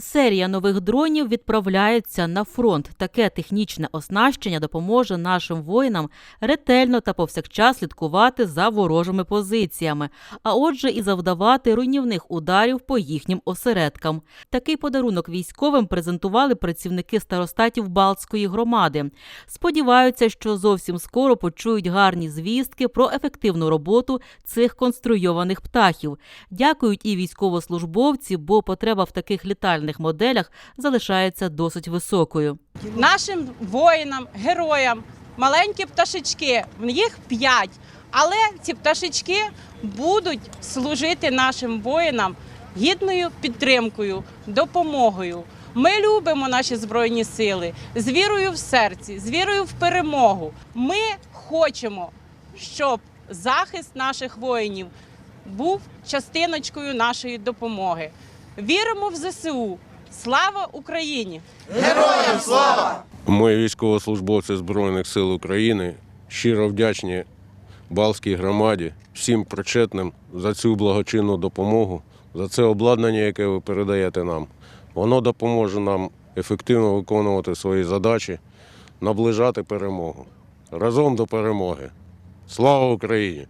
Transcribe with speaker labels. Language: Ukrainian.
Speaker 1: Серія нових дронів відправляється на фронт. Таке технічне оснащення допоможе нашим воїнам ретельно та повсякчас слідкувати за ворожими позиціями, а отже, і завдавати руйнівних ударів по їхнім осередкам. Такий подарунок військовим презентували працівники старостатів Балтської громади. Сподіваються, що зовсім скоро почують гарні звістки про ефективну роботу цих конструйованих птахів. Дякують і військовослужбовці, бо потреба в таких літальних моделях залишається досить високою.
Speaker 2: нашим воїнам, героям, маленькі пташечки, в їх п'ять. Але ці пташечки будуть служити нашим воїнам гідною підтримкою, допомогою. Ми любимо наші збройні сили з вірою в серці, з вірою в перемогу. Ми хочемо, щоб захист наших воїнів був частиночкою нашої допомоги. Віримо в ЗСУ. Слава Україні! Героям слава!
Speaker 3: Ми, військовослужбовці Збройних сил України, щиро вдячні Балтській громаді, всім причетним за цю благочинну допомогу, за це обладнання, яке ви передаєте нам. Воно допоможе нам ефективно виконувати свої задачі, наближати перемогу. Разом до перемоги. Слава Україні!